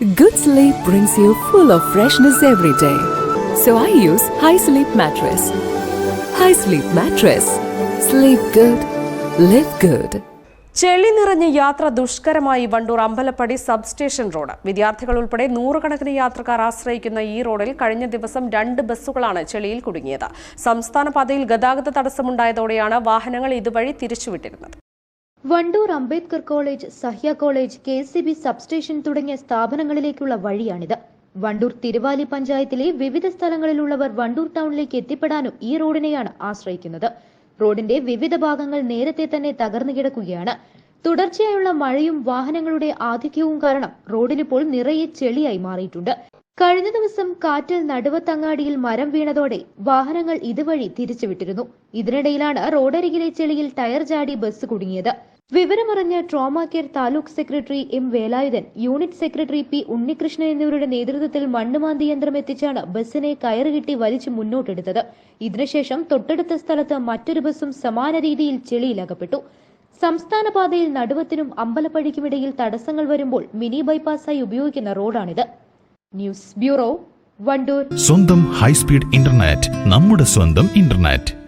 Good sleep brings you full of freshness every day. So I use High Sleep Mattress. High Sleep Mattress. Sleep good. Live good. ചെളി നിറഞ്ഞ യാത്ര ദുഷ്കരമായി Wandoor Ambalappadi substation road വിദ്യാർത്ഥികൾ ഉൾപ്പെടെ നൂറുകണക്കിന് യാത്രക്കാർ ആശ്രയിക്കുന്ന ഈ റോഡിൽ കഴിഞ്ഞ ദിവസം രണ്ട് ബസ്സുകളാണ് ചെളിയിൽ കുടുങ്ങിയത് സംസ്ഥാന പാതയിൽ ഗതാഗത തടസ്സമുണ്ടായതോടെയാണ് വാഹനങ്ങൾ ഇതുവഴി തിരിച്ചുവിട്ടിരുന്നത് Wandoor Ambedkar college Sahya college K C B substation തുടങ്ങിയ സ്ഥാപനങ്ങളിലേക്കുള്ള വഴിയാണിത്. വണ്ടൂർ തിരുവാലി പഞ്ചായത്തിലെ വിവിധ സ്ഥലങ്ങളിലുള്ളവർ വണ്ടൂർ ടൗണിലേക്ക് എത്തിപ്പെടാനും ഈ റോഡിനെയാണ് ആശ്രയിക്കുന്നത്. റോഡിന്റെ വിവിധ ഭാഗങ്ങൾ നേരത്തെ തന്നെ തകർന്നു കിടക്കുകയാണ്. തുടർച്ചയായുള്ള മഴയും വാഹനങ്ങളുടെ ആധിക്യവും കാരണം റോഡിനിപ്പോൾ നിറയെ ചെളിയായി മാറിയിട്ടുണ്ട്. കഴിഞ്ഞ ദിവസം കാറ്റിൽ നടുവത്തങ്ങാടിയിൽ മരം വീണതോടെ വാഹനങ്ങൾ ഇതുവഴി തിരിച്ചുവിട്ടിരുന്നു. ഇതിനിടയിലാണ് റോഡരികിലെ ചെളിയിൽ ടയർ ചാടി ബസ് കുടുങ്ങിയത്. വിവരമറിഞ്ഞ trauma care taluk secretary M Velayudhan unit secretary P Unnikrishnan എന്നിവരുടെ നേതൃത്വത്തിൽ മണ്ണുമാന്തി യന്ത്രം എത്തിച്ചാണ് ബസ്സിനെ കയറുകിട്ടി വലിച്ചു മുന്നോട്ടെടുത്തത്. ഇതിനുശേഷം തൊട്ടടുത്ത സ്ഥലത്ത് മറ്റൊരു ബസ്സും സമാന രീതിയിൽ ചെളിയിലകപ്പെട്ടു. സംസ്ഥാന പാതയിൽ നടുവത്തിനും അമ്പലപ്പടിക്കുമിടയിൽ തടസ്സങ്ങൾ വരുമ്പോൾ മിനി ബൈപ്പാസായി ഉപയോഗിക്കുന്ന റോഡാണിത്. News bureau Wandoor. സ്വന്തം ഹൈസ്പീഡ് ഇന്റർനെറ്റ് നമ്മുടെ സ്വന്തം ഇന്റർനെറ്റ്.